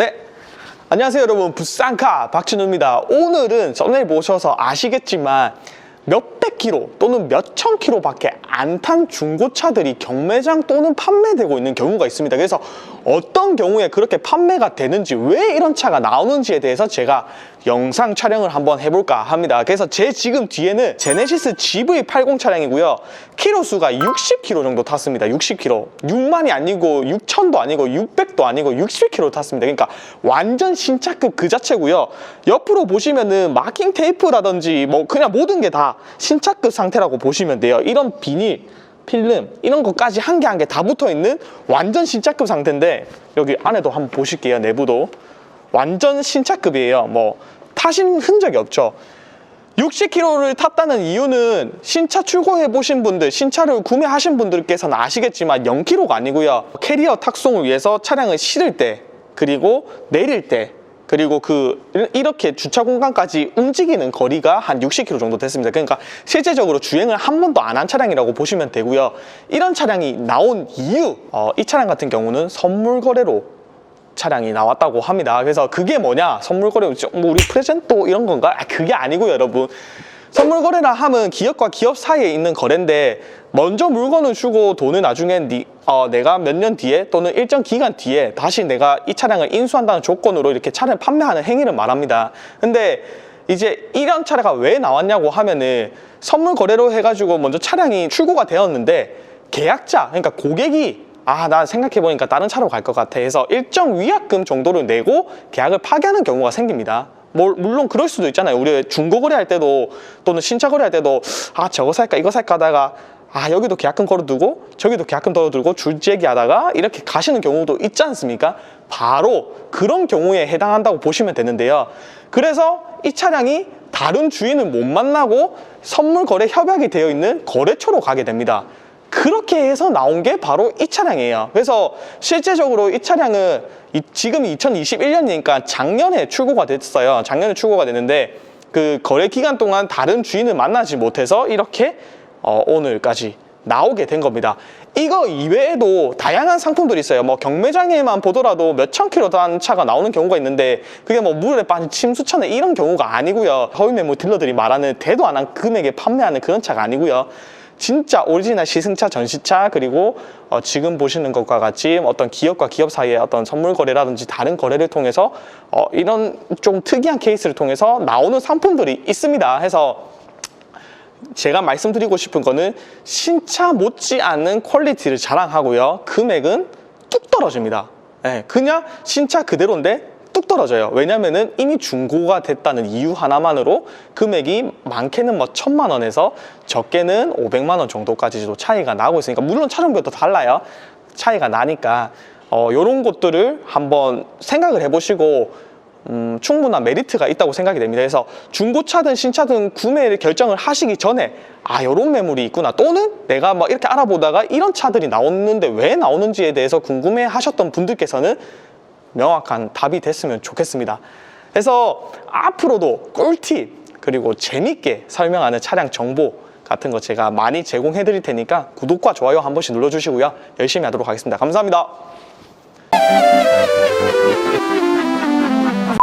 네. 안녕하세요 여러분 부산카 박진우입니다 오늘은 썸네일 보셔서 아시겠지만 몇백 킬로 또는 몇천 킬로밖에 안 탄 중고차들이 경매장 또는 판매되고 있는 경우가 있습니다. 그래서 어떤 경우에 그렇게 판매가 되는지 왜 이런 차가 나오는지에 대해서 제가 영상 촬영을 한번 해볼까 합니다. 그래서 제 지금 뒤에는 제네시스 GV80 차량이고요. 키로 수가 60km 정도 탔습니다. 60km 6만이 아니고 6천도 아니고 600도 아니고 60km 탔습니다. 그러니까 완전 신차급 그 자체고요. 옆으로 보시면은 마킹 테이프라든지 뭐 그냥 모든 게 다 신차급 상태라고 보시면 돼요. 이런 비닐 필름 이런 것까지 한 개 한 개 다 붙어 있는 완전 신차급 상태인데 여기 안에도 한번 보실게요 내부도. 완전 신차급이에요. 뭐 타신 흔적이 없죠. 60km를 탔다는 이유는 신차 출고해 보신 분들, 신차를 구매하신 분들께서는 아시겠지만 0km가 아니고요. 캐리어 탁송을 위해서 차량을 실을 때, 그리고 내릴 때, 그리고 그 이렇게 주차 공간까지 움직이는 거리가 한 60km 정도 됐습니다. 그러니까 실제적으로 주행을 한 번도 안 한 차량이라고 보시면 되고요. 이런 차량이 나온 이유, 어, 이 차량 같은 경우는 선물 거래로 차량이 나왔다고 합니다. 그래서 그게 뭐냐? 선물 거래 뭐 우리 프레젠토 이런 건가? 아, 그게 아니고요, 여러분. 선물 거래라 하면 기업과 기업 사이에 있는 거래인데 먼저 물건을 주고 돈을 나중에 니- 어, 내가 몇 년 뒤에 또는 일정 기간 뒤에 다시 내가 이 차량을 인수한다는 조건으로 이렇게 차량을 판매하는 행위를 말합니다. 근데 이제 이런 차량가 왜 나왔냐고 하면은 선물 거래로 해가지고 먼저 차량이 출고가 되었는데 계약자 그러니까 고객이 아 나 생각해보니까 다른 차로 갈 것 같아 해서 일정 위약금 정도를 내고 계약을 파기하는 경우가 생깁니다 뭐, 물론 그럴 수도 있잖아요. 우리 중고 거래 할 때도 또는 신차 거래 할 때도 아 저거 살까 이거 살까 하다가 아 여기도 계약금 걸어두고 저기도 계약금 걸어두고 줄지기 하다가 이렇게 가시는 경우도 있지 않습니까? 바로 그런 경우에 해당한다고 보시면 되는데요. 그래서 이 차량이 다른 주인을 못 만나고 선물 거래 협약이 되어 있는 거래처로 가게 됩니다. 그렇게 해서 나온 게 바로 이 차량이에요. 그래서 실제적으로 이 차량은 이- 지금 2021년이니까 작년에 출고가 됐어요. 작년에 출고가 됐는데 그 거래 기간 동안 다른 주인을 만나지 못해서 이렇게 어, 오늘까지 나오게 된 겁니다. 이거 이외에도 다양한 상품들이 있어요. 뭐 경매장에만 보더라도 몇천 킬로 단 차가 나오는 경우가 있는데 그게 뭐 물에 빠진 침수차나 이런 경우가 아니고요. 허위 매물 딜러들이 말하는 대도 안 한 금액에 판매하는 그런 차가 아니고요. 진짜 오리지널 시승차, 전시차 그리고 어, 지금 보시는 것과 같이 어떤 기업과 기업 사이의 어떤 선물 거래라든지 다른 거래를 통해서 어, 이런 좀 특이한 케이스를 통해서 나오는 상품들이 있습니다. 해서 제가 말씀드리고 싶은 거는 신차 못지 않은 퀄리티를 자랑하고요. 금액은 뚝 떨어집니다. 예, 그냥 신차 그대로인데 뚝 떨어져요. 왜냐면은 이미 중고가 됐다는 이유 하나만으로 금액이 많게는 뭐 천만 원에서 적게는 오백만 원 정도까지도 차이가 나고 있으니까 물론 차종별도 달라요. 차이가 나니까 어, 이런 것들을 한번 생각을 해보시고 음, 충분한 메리트가 있다고 생각이 됩니다. 그래서 중고차든 신차든 구매를 결정을 하시기 전에 아 이런 매물이 있구나 또는 내가 뭐 이렇게 알아보다가 이런 차들이 나오는데 왜 나오는지에 대해서 궁금해 하셨던 분들께서는 명확한 답이 됐으면 좋겠습니다. 그래서 앞으로도 꿀팁 그리고 재밌게 설명하는 차량 정보 같은 거 제가 많이 제공해 드릴 테니까 구독과 좋아요 한 번씩 눌러 주시고요. 열심히 하도록 하겠습니다. 감사합니다.